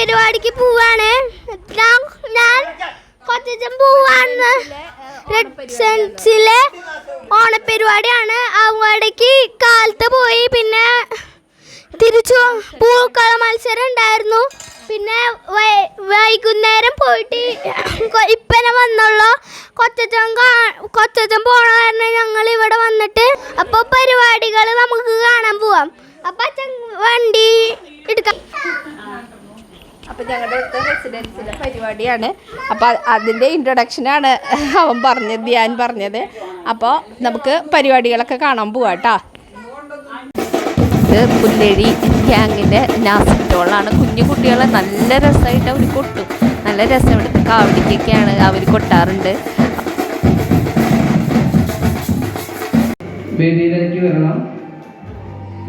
ഓണപരിപാടിക്ക് പോവാണ്. ഞാൻ കൊച്ചച്ചൻ പോവാണ്. റെഡ് സെൻസിലെ ഓണപ്പരിപാടിയാണ്. അവിടേക്ക് കാലത്ത് പോയി. പിന്നെ തിരിച്ചു പൂക്കള മത്സരം ഉണ്ടായിരുന്നു. പിന്നെ വൈകുന്നേരം പോയിട്ട് ഇപ്പനെ വന്നുള്ളൂ കൊച്ചച്ചൻ കൊച്ചച്ചൻ പോണ കാരണം ഞങ്ങൾ ഇവിടെ വന്നിട്ട് അപ്പോൾ പരിപാടികൾ നമുക്ക് കാണാൻ പോവാം. അപ്പം അച്ഛൻ വണ്ടി എടുക്കാം. അപ്പം ഞങ്ങളുടെ അടുത്ത റെസിഡൻസിലെ പരിപാടിയാണ്. അപ്പോൾ അതിന്റെ ഇൻട്രൊഡക്ഷനാണ് അവൻ പറഞ്ഞത് ധ്യാൻ പറഞ്ഞത്. അപ്പോൾ നമുക്ക് പരിപാടികളൊക്കെ കാണാൻ പോവാം കേട്ടോ ഇത് പുല്ലഴി ഗ്യാങ്ങിന്റെ നാസിറ്റോളാണ് കുഞ്ഞു കുട്ടികളെ നല്ല രസമായിട്ട് അവർ കൊട്ടും. നല്ല രസം ഇവിടുത്തെ കാവടിക്കൊക്കെയാണ് അവർ കൊട്ടാറുണ്ട്. വേദിയിലേക്ക് വരണം.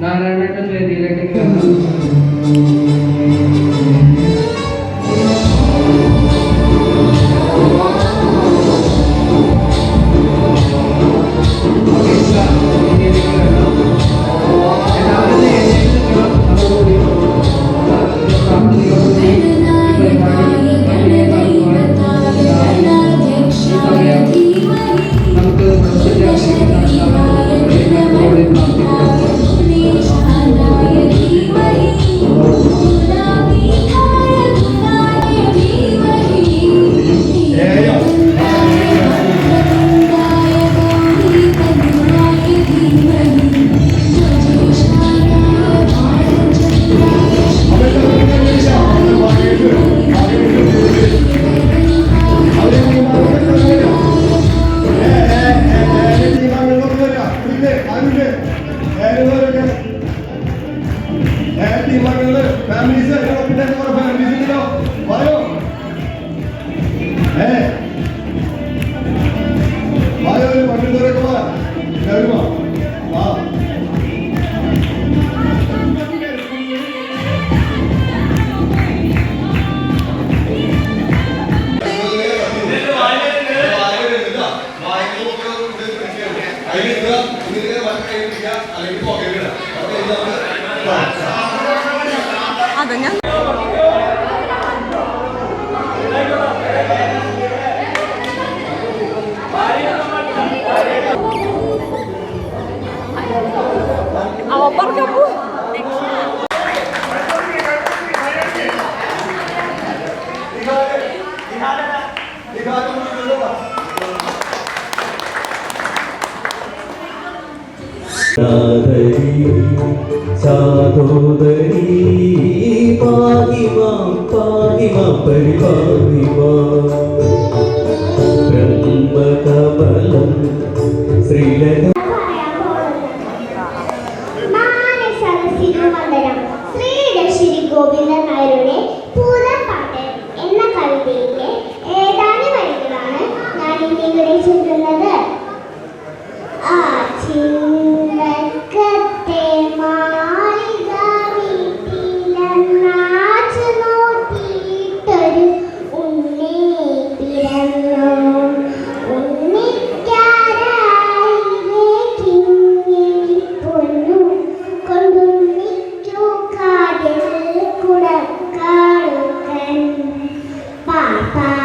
നാരായണേട്ടൻ വേദിയിലേക്ക് വരണം. അവൻ പറഞ്ഞു സാദരി സാധോദരി പാഹിമാം പാഹിമാം പരിപാഹിമാം ബ്രഹ്മകമലം Sreelekha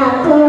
Natal.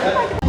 Oh my God.